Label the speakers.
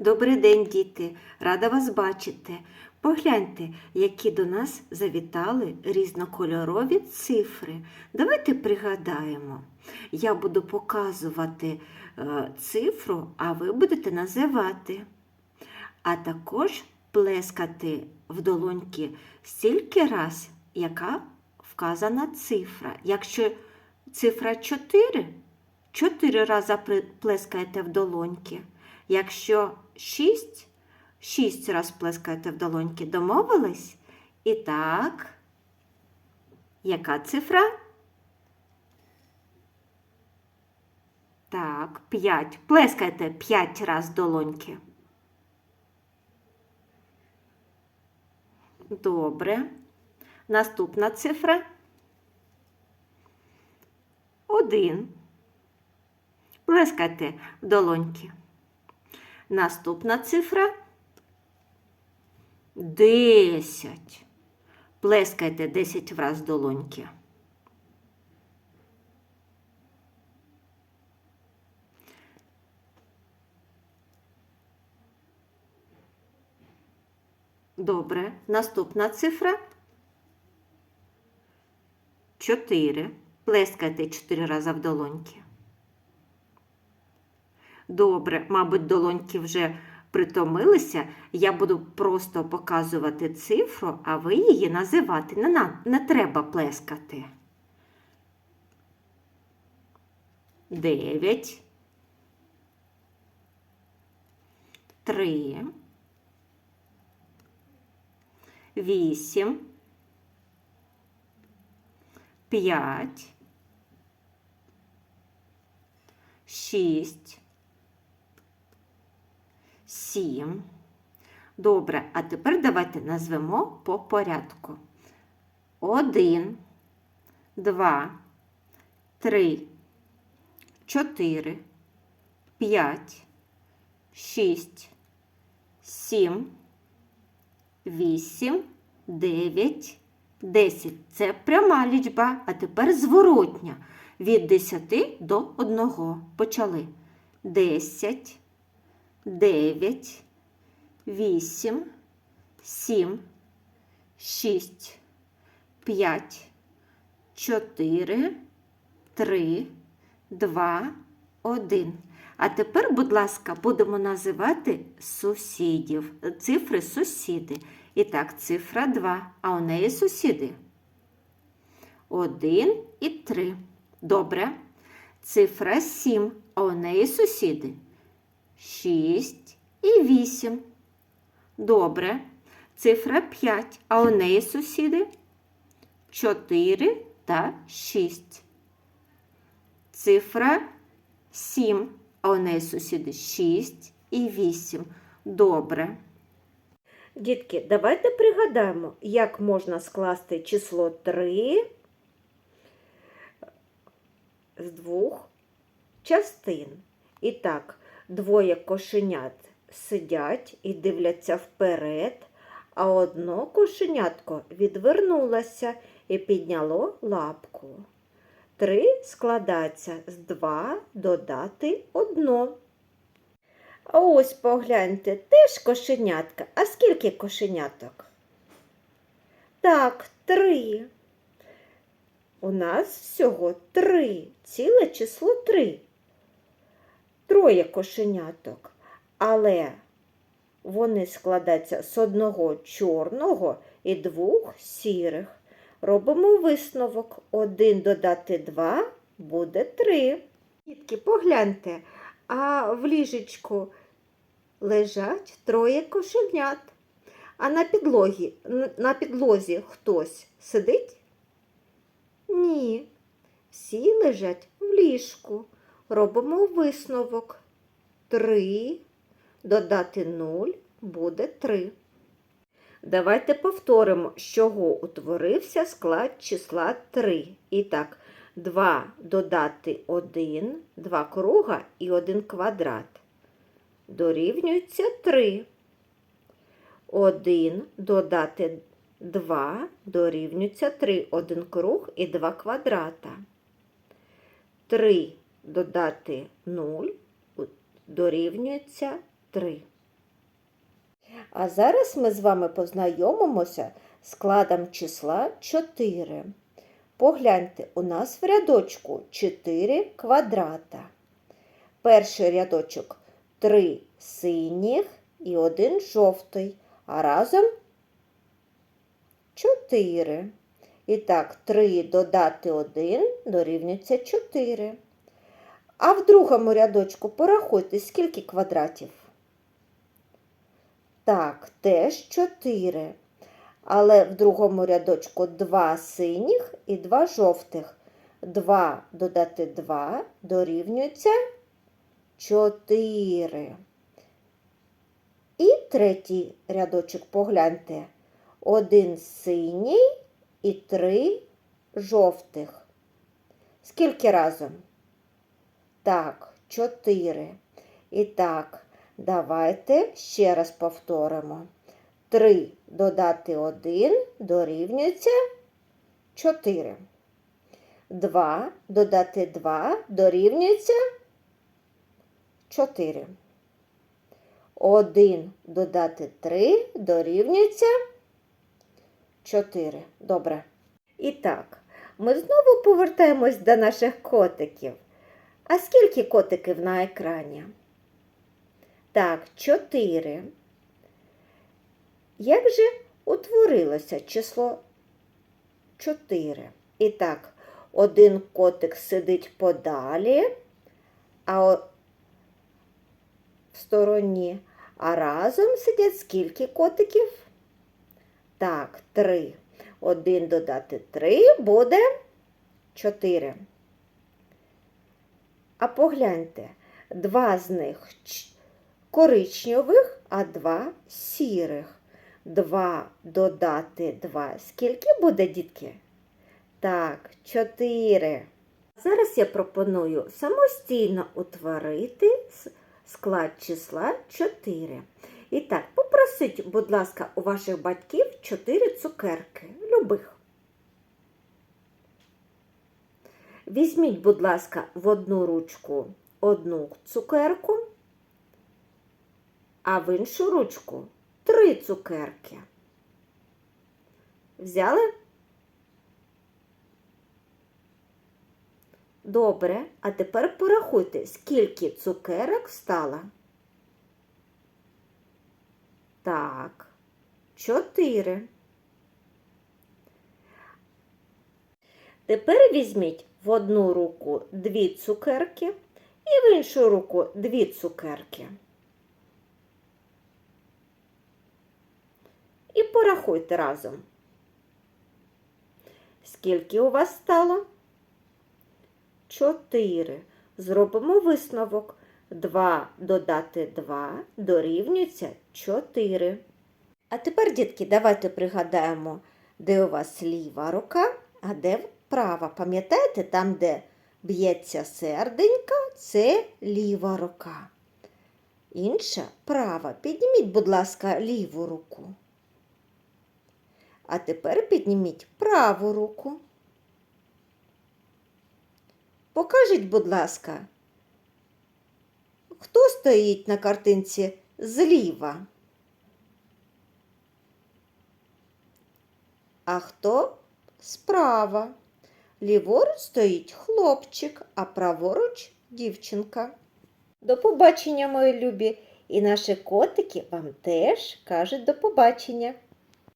Speaker 1: Добрий день, діти! Рада вас бачити. Погляньте, які до нас завітали різнокольорові цифри. Давайте пригадаємо. Я буду показувати е, цифру, а ви будете називати. А також плескати в долоньки стільки раз, яка вказана цифра. Якщо цифра 4, 4 рази плескаєте в долоньки. Якщо 6, 6 раз плескаєте в долоньки. Домовились? І так, яка цифра? Так, 5. Плескайте 5 раз долоньки. Добре. Наступна цифра. Один. Плескайте в долоньки. Наступна цифра. Десять. Плескайте 10 раз долоньки. Добре. Наступна цифра. 4. Плескайте 4 рази в долоньки. Добре, мабуть, долоньки вже притомилися. Я буду просто показувати цифру, а ви її називати. Не, не треба плескати. 9. 3. 8. 5. 6. Сім. Добре, а тепер давайте назвемо по порядку. Один, два, три, чотири, п'ять, шість, сім, вісім, дев'ять, десять. Це пряма лічба, а тепер зворотня. Від десяти до одного. Почали. Десять. 9, 8, 7, 6, 5, 4, 3, 2, 1. А тепер, будь ласка, будемо називати сусідів, цифри сусіди. І так, цифра 2, а у неї сусіди. 1 і 3. Добре. Цифра 7, а у неї сусіди. 6 і 8. Добре. Цифра 5, а у неї сусіди 4 та 6. Цифра 7, а у неї сусіди 6 і 8. Добре. Дітки, давайте пригадаємо, як можна скласти число 3 з двох частин. І так, Двоє кошенят сидять і дивляться вперед, а одно кошенятко відвернулося і підняло лапку. Три складається з два додати одно. А ось погляньте, теж кошенятка. А скільки кошеняток? Так, три. У нас всього три, ціле число три троє кошеняток, але вони складаються з одного чорного і двох сірих. Робимо висновок. Один додати два буде три. Дітки, погляньте, а в ліжечку лежать троє кошенят. А на підлогі, на підлозі хтось сидить? Ні. Всі лежать в ліжку. Робимо висновок. 3 додати 0 буде 3. Давайте повторимо, з чого утворився склад числа 3. І так, 2 додати 1, 2 круга і 1 квадрат. Дорівнюється 3. 1 додати 2 дорівнюється 3. 1 круг і 2 квадрата. 3 додати 0 дорівнюється 3. А зараз ми з вами познайомимося з складом числа 4. Погляньте, у нас в рядочку 4 квадрата. Перший рядочок 3 синіх і один жовтий, а разом 4. І так, 3 додати 1 дорівнюється 4. А в другому рядочку порахуйте, скільки квадратів. Так, теж 4. Але в другому рядочку 2 синіх і 2 жовтих. 2 додати 2 дорівнюється 4. І третій рядочок погляньте. Один синій і три жовтих. Скільки разом? Так, 4. І так, давайте ще раз повторимо. 3 додати 1 дорівнюється 4. 2 додати 2 дорівнюється 4. 1 додати 3 дорівнюється 4. Добре. І так, ми знову повертаємось до наших котиків. А скільки котиків на екрані? Так, 4. Як же утворилося число 4? І так, один котик сидить подалі, а в стороні, а разом сидять скільки котиків? Так, 3. Один додати 3 буде 4. А погляньте, два з них коричневих, а два сірих. 2 додати 2. Скільки буде, дітки? Так, 4. Зараз я пропоную самостійно утворити склад числа 4. І так, попросіть, будь ласка, у ваших батьків 4 цукерки. Любих. Візьміть, будь ласка, в одну ручку одну цукерку, а в іншу ручку три цукерки. Взяли? Добре, а тепер порахуйте, скільки цукерок стало. Так, чотири. Тепер візьміть в одну руку дві цукерки і в іншу руку дві цукерки. І порахуйте разом. Скільки у вас стало? Чотири. Зробимо висновок. 2 додати 2 дорівнюється 4. А тепер, дітки, давайте пригадаємо, де у вас ліва рука, а де права. Пам'ятаєте, там, де б'ється серденька, це ліва рука. Інша права. Підніміть, будь ласка, ліву руку. А тепер підніміть праву руку. Покажіть, будь ласка, хто стоїть на картинці зліва? А хто справа? Ліворуч стоїть хлопчик, а праворуч дівчинка. До побачення, мої любі, і наші котики вам теж кажуть до побачення.